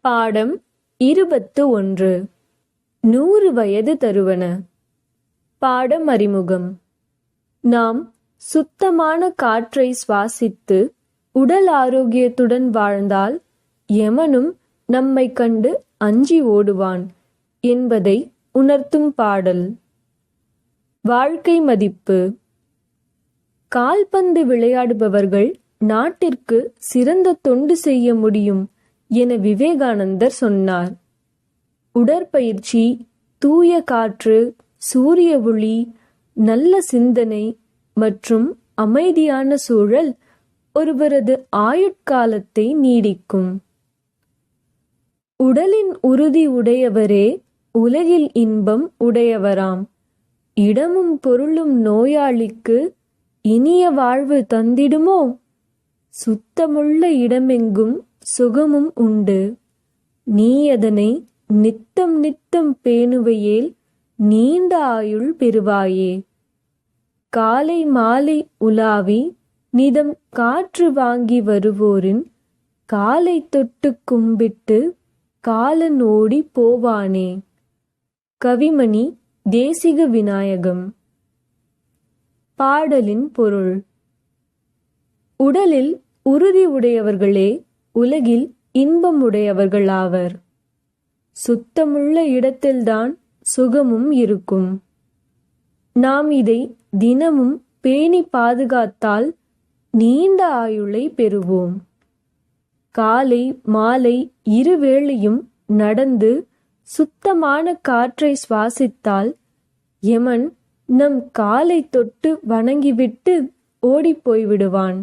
பாடம் இருபத்து ஒன்று. நூறு வயது தருவன. பாடம் அறிமுகம். நாம் சுத்தமான காற்றை சுவாசித்து உடல் ஆரோக்கியத்துடன் வாழ்ந்தால் எமனும் நம்மை கண்டு அஞ்சி ஓடுவான் என்பதை உணர்த்தும் பாடல். வாழ்க்கை மதிப்பு. கால்பந்து விளையாடுபவர்கள் நாட்டிற்கு சிறந்த தொண்டு செய்ய முடியும் என விவேகானந்தர் சொன்னார். உடற்பயிற்சி தூய காற்று சூரிய ஒளி நல்ல சிந்தனை மற்றும் அமைதியான சூழல் ஒருவரது ஆயுட்காலத்தை நீடிக்கும். உடலின் உறுதி உடையவரே உலகில் இன்பம் உடையவராம். இடமும் பொருளும் நோயாளிக்கு இனிய வாழ்வு தந்திடுமோ? சுத்தமுள்ள இடமெங்கும் சுகமும் உண்டு. நீ அதனை நித்தம் நித்தம் பேணுவையேல் நீண்ட ஆயுள் பெறுவாயே. காலை மாலை உலாவி நிதம் காற்று வாங்கி வருவோரின் காலை தொட்டு கும்பிட்டு காலன் ஓடி போவானே. கவிமணி தேசிக விநாயகம். பாடலின் பொருள். உடலில் உறுதி உடையவர்களே உலகில் இன்பமுடையவர்களாவர். சுத்தமுள்ள இடத்தில்தான் சுகமும் இருக்கும். நாம் இதை தினமும் பேணி பாதுகாத்தால் நீண்ட ஆயுளை பெறுவோம். காலை மாலை இருவேளையும் நடந்து சுத்தமான காற்றை சுவாசித்தால் யமன் நம் காலை தொட்டு வணங்கிவிட்டு ஓடிப்போய்விடுவான்